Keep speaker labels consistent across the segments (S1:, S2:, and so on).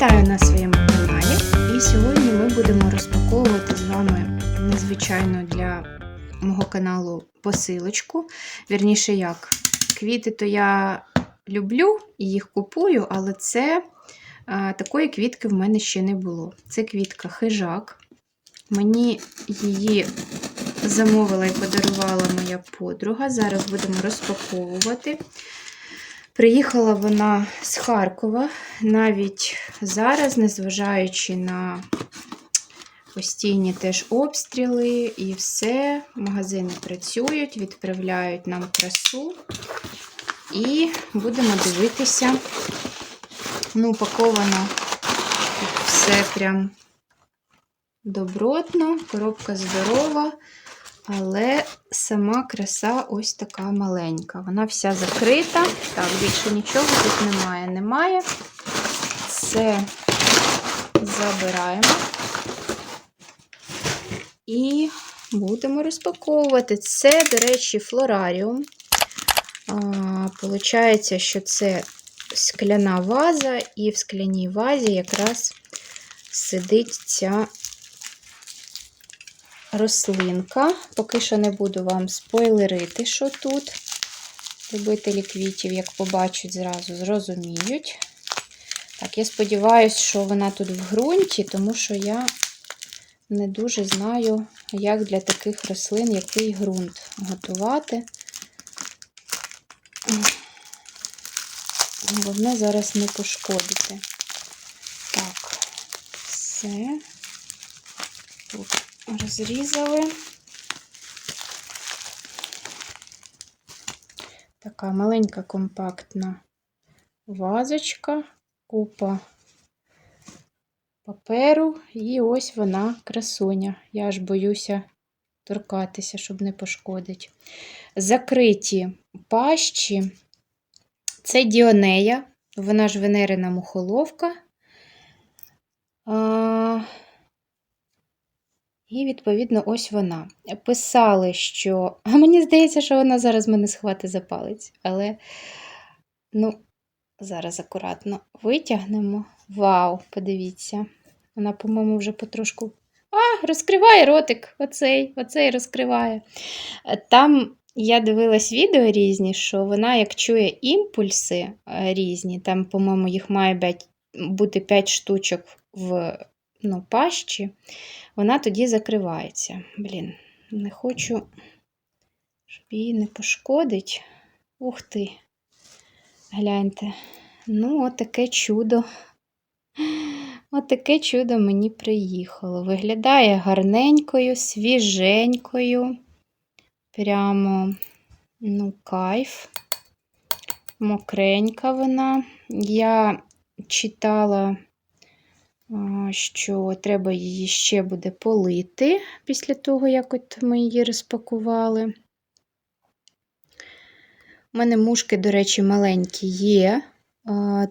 S1: Вітаю на своєму каналі. І сьогодні ми будемо розпаковувати з вами незвичайно для мого каналу посилочку. Вірніше, як квіти, то я люблю і їх купую, але це а, такої квітки в мене ще не було. Це квітка хижак. Мені її замовила і подарувала моя подруга. Зараз будемо розпаковувати. Приїхала вона з Харкова, навіть зараз, незважаючи на постійні теж обстріли і все, магазини працюють, відправляють нам красу. І будемо дивитися. Ну, упаковано все прям добротно, коробка здорова. Але сама краса ось така маленька. Вона вся закрита. Так, більше нічого тут немає. Немає. Це забираємо. І будемо розпаковувати. Це, до речі, флораріум. Получається, що це скляна ваза, і в скляній вазі якраз сидить ця рослинка. Поки що не буду вам спойлерити, що тут. Любителі квітів, як побачать, зразу зрозуміють. Так, я сподіваюся, що вона тут в ґрунті, тому що я не дуже знаю, як для таких рослин який ґрунт готувати. Головне зараз не пошкодити. Так, все. Тут розрізали. Така маленька компактна вазочка, купа паперу, і ось вона красуня. Я аж боюся торкатися, щоб не пошкодить. Закриті пащі. Це Діонея, вона ж венерина мухоловка. А... І, відповідно, ось вона. Писали, що. А мені здається, що вона зараз мене схватить за палець. Але, ну, зараз акуратно витягнемо. Вау, подивіться. Вона, по-моєму, вже потрошку. А, розкриває ротик. Оцей, оцей розкриває. Там я дивилась відео різні, що вона, як чує імпульси різні, там, по-моєму, їх має бути 5 штучок в ну, пащі, вона тоді закривається. Блін, не хочу, щоб її не пошкодить. Ух ти! Гляньте. Ну, отаке чудо. Отаке чудо мені приїхало. Виглядає гарненькою, свіженькою. Прямо, ну, кайф. Мокренька вона. Я читала що треба її ще буде полити після того, як от ми її розпакували. У мене мушки, до речі, маленькі є,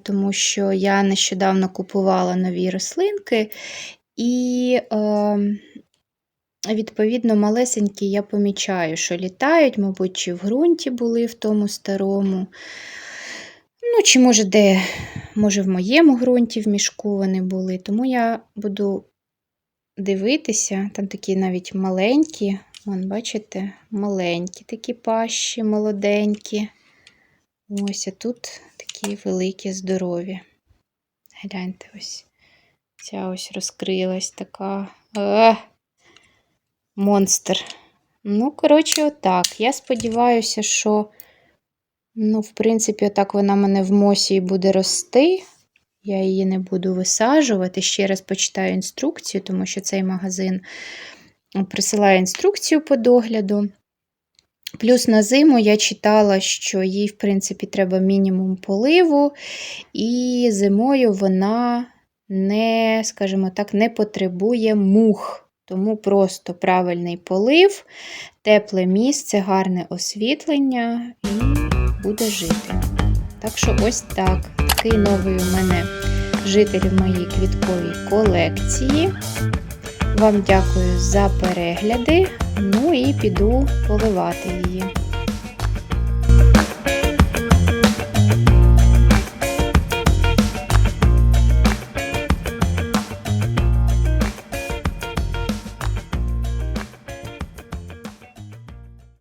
S1: тому що я нещодавно купувала нові рослинки, і, відповідно, малесенькі я помічаю, що літають, мабуть, чи в ґрунті були в тому старому. Ну, чи, може, де, може, в моєму ґрунті в мішку вони були. Тому я буду дивитися, там такі навіть маленькі, вон, бачите, маленькі такі пащі, молоденькі. Ось, а тут такі великі, здорові. Гляньте, ось ця ось розкрилась така а, монстр. Ну, коротше, отак. Я сподіваюся, що. Ну, в принципі, отак вона мене в мосі буде рости. Я її не буду висаджувати. Ще раз почитаю інструкцію, тому що цей магазин присилає інструкцію по догляду. Плюс на зиму я читала, що їй, в принципі, треба мінімум поливу, і зимою вона не, скажімо так, не потребує мух. Тому просто правильний полив, тепле місце, гарне освітлення. І буде жити. Так що, ось так. Такий новий у мене житель в моїй квітковій колекції. Вам дякую за перегляди. Ну і піду поливати її.